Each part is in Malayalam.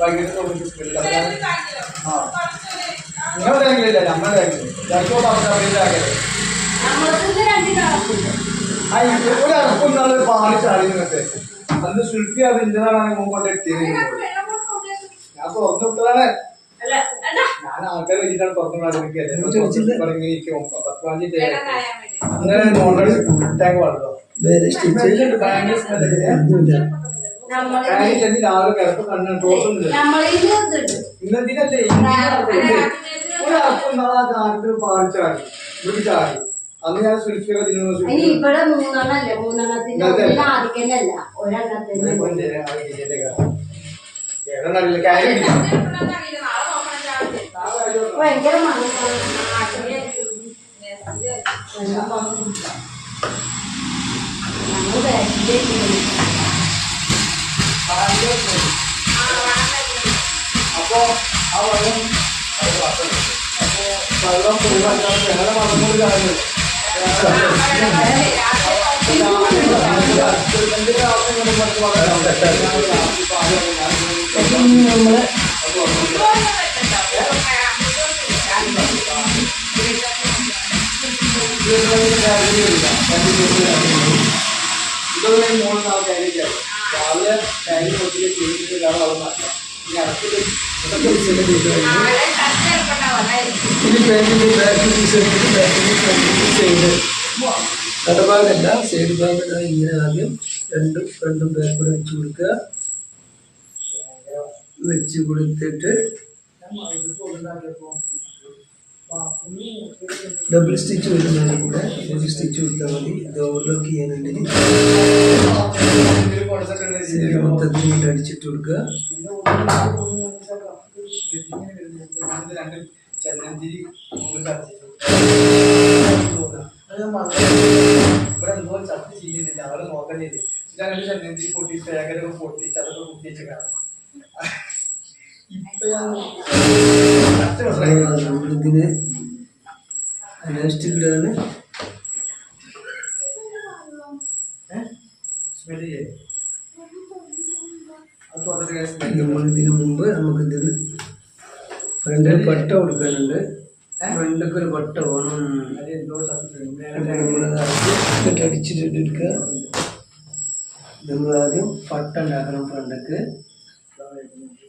ടാങ്കിനകത്ത് ഞാൻ തുറന്നു വിട്ടതാണ് ഞാൻ ആൾക്കാർ വെച്ചിട്ടാണ് തുറന്നു പറഞ്ഞിരിക്കും പത്ത് പതിനഞ്ച് അങ്ങനെ നോണ്ടടി ഫുൾ ടാങ്ക് വളർന്നോ വേറെ സ്റ്റിച്ച് ഭയങ്കര സ്മെല്ല് ഒന്നുമില്ല ടാങ്കിൽ ചെന്ന് രാവിലെ കിടപ്പ് കണ്ണ് ടോസുന്നില്ല ഇന്നതിനല്ലേ ഒരു അറക്കും നാളെ കാലത്ത് പാൽ ചാടി ഇവിടെ ചാടി. അന്ന് ഞാൻ ഇവിടെ മൂന്നെണ്ണല്ലേ? മൂന്നെണ്ണത്തിന്റെ ഉള്ളിൽ ആദ്യമല്ല ഒരെണ്ണത്തിന് ഏതെന്നറിയില്ല കാര്യം. ഭയങ്കര അപ്പോ ആ വെള്ളം വെള്ളം ഒഴിവാക്കാൻ ഞങ്ങളുടെ മതം കൊണ്ട് കാര്യം നമ്മളെ ഇതൊക്കെ മൂന്ന് നാല് കാര്യം രാവിലെ കാര്യം നോക്കി ചെയ്തിട്ട് ഒരാൾ അവിടെ മാറ്റാം ഇനി അടുത്തത് ഇതൊക്കെ വിഷയം ഇനി പാന്റിന്റെ ബാക്ക് ടീഷർട്ടിന്റെ ബാക്കിൽ ഫ്രണ്ടിന്റെ സൈഡ് കടഭാഗമല്ല സൈഡ് ഭാഗം ഇങ്ങനെ ആദ്യം രണ്ടും ഫ്രണ്ടും ബാക്ക് കൂടെ വെച്ച് കൊടുക്കുക വെച്ച് കൊടുത്തിട്ട് ഡബിൾ സ്റ്റിച്ച് വരുന്നതിന് കൂടെ ഒരു സ്റ്റിച്ച് കൊടുത്താൽ മതി. ഇത് ഓവർലോക്ക് ചെയ്യാനുണ്ടെങ്കിൽ അടിച്ചിട്ട് കൊടുക്കുക ഇവിടെ ചർച്ച ചെയ്യുന്നില്ല അവരെ നോക്കണ്ടേ ഞാൻ ചെന്നഞ്ചേരി പൊട്ടി തേങ്ങരൊക്കെ പൊട്ടിച്ച് അതൊക്കെ കുത്തി വെച്ചേക്കാണ് അന്വേഷിച്ചിട്ടാണ്. നമ്മളിതിന് മുമ്പ് നമുക്കിതിന് ഫ്രണ്ടിൽ പട്ട കൊടുക്കാനുണ്ട്. ഫ്രണ്ടൊക്കെ ഒരു പട്ട വേണം. നമ്മളത് ആദ്യം അടിച്ചിട്ട് എടുക്കുക. നമ്മൾ പട്ട ഉണ്ടാക്കണം ഫ്രണ്ടക്ക് ഫ്രണ്ടക്ക് ഒരു പട്ട വേണം ഫ്രണ്ടക്ക് ഒരു പട്ട വേണം ഫ്രണ്ടക്ക് ഒരു പട്ട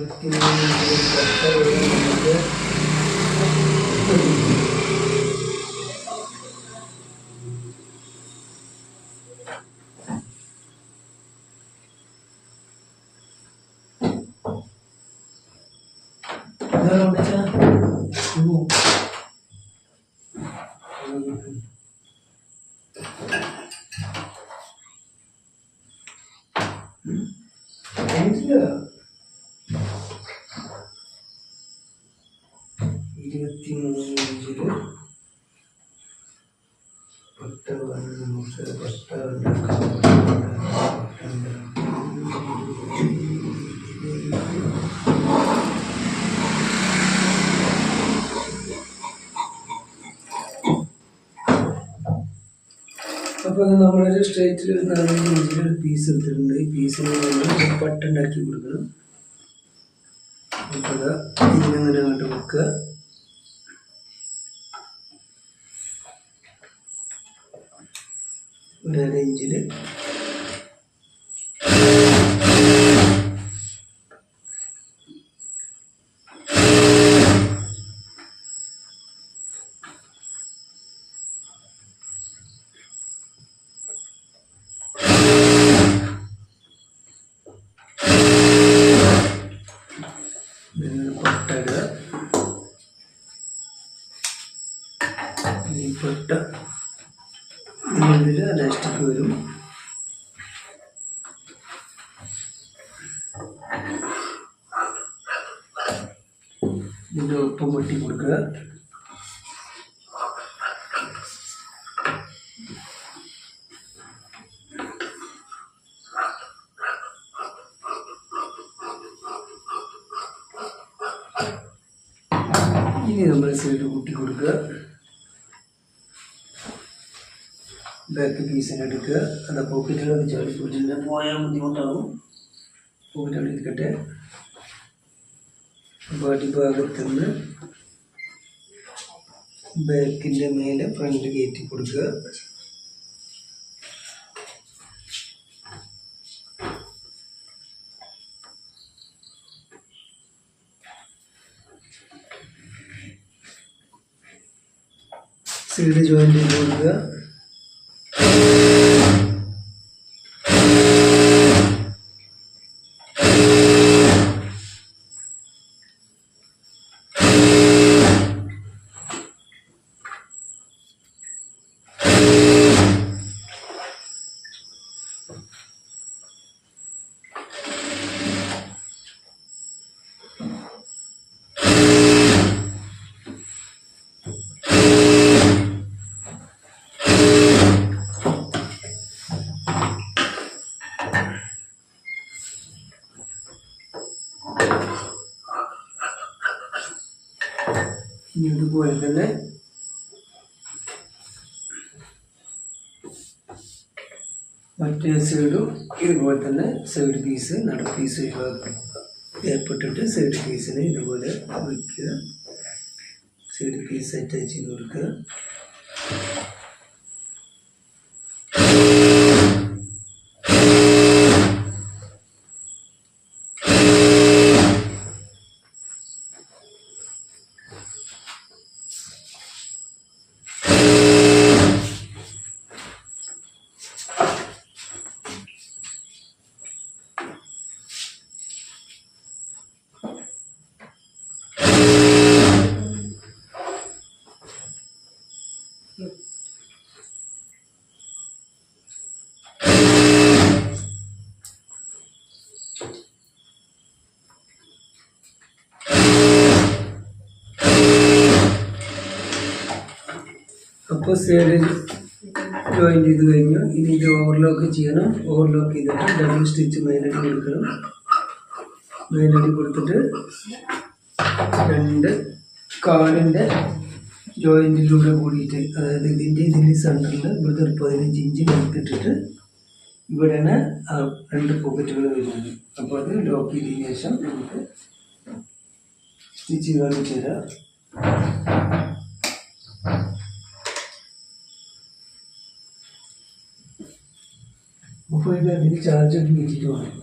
പട്ട ഉണ്ടാക്കിയിരിക്കണമെങ്കിൽ ഇരുപത്തിമൂന്ന് ഇഞ്ചിൽ ഒരു പട്ട വേണം നമുക്ക് ഇതാ കൊണ്ടുവച്ചാ? ഓ. കഴിഞ്ഞില്ല. ഇരുപത്തിമൂന്ന് ഇഞ്ചിൽ പട്ട വേണം നമുക്ക് ഉണ്ടാക്കാം. അപ്പോൾ നമ്മളൊരു സ്ട്രേറ്റിൽ ഒരു നാലഞ്ച് ഇഞ്ചിൽ ഒരു പീസ് എടുത്തിട്ടുണ്ട് ഈ പീസിന് നമ്മൾ പട്ടുണ്ടാക്കി കൊടുക്കണം അപ്പോൾ ഇതാ ഇതിനങ്ങനെ അങ്ങോട്ട് വെക്കുക ഇഞ്ചിൽ പൊട്ട പട്ട ദുപ്പട്ട അലാസ്റ്റിക് വരും. ഇതിന്റെ ഒപ്പം വെട്ടി കൊടുക്കുക. ഇനി നമ്മൾ സൈഡ് കൂട്ടി കൊടുക്കുക. ബാക്ക് പീസിന് എടുക്കുക. അത് പോക്കറ്റിൽ വെച്ചാൽ പിടിച്ചിട്ട് പോയാൽ ബുദ്ധിമുട്ടാകും പോക്കറ്റിൽ എടുക്കട്ടെ ബോഡി ഭാഗത്ത് നിന്ന് ബാക്കിന്റെ മേലെ ഫ്രണ്ട് കയറ്റി കൊടുക്കുക. സൈഡ് ജോയിന്റ് ചെയ്ത് കൊടുക്കുക. ഇനി ഇതുപോലെ തന്നെ. മറ്റേ സൈഡും ഇതുപോലെ തന്നെ സൈഡ് പീസ് നട പീസ് ഏർപ്പെട്ടിട്ട് സൈഡ് പീസിന് ഇതുപോലെ വയ്ക്കുക സൈഡ് പീസ് അറ്റാച്ച് ചെയ്ത് കൊടുക്കുക. അപ്പോൾ സൈഡിൽ ജോയിൻ ചെയ്ത് കഴിഞ്ഞു. ഇനി ഇത് ഓവർലോക്ക് ചെയ്യണം. ഓവർലോക്ക് ചെയ്തിട്ട് ഡബിൾ സ്റ്റിച്ച് മേലടി കൊടുക്കണം. മേലടി കൊടുത്തിട്ട് രണ്ട് കാലിന്റെ ജോയിന്റിലൂടെ കൂടിയിട്ട് അതായത് ഇതിന്റെ ഇതിന്റെ സെന്ററിൽ ഇവിടുത്തെ ഒരു പതിനഞ്ച് ഇഞ്ച് എടുത്തിട്ടിട്ട് ഇവിടെയാണ് ആ രണ്ട് പോക്കറ്റുകൾ വരുന്നത്. അപ്പോൾ അത് ലോക്ക് ചെയ്തതിന് ശേഷം നമുക്ക് സ്റ്റിച്ച് കാണിച്ചു തരാം. അപ്പോൾ ഇത് അതിന് ചാർജ് ഒക്കെ വെച്ചിട്ട് വേണം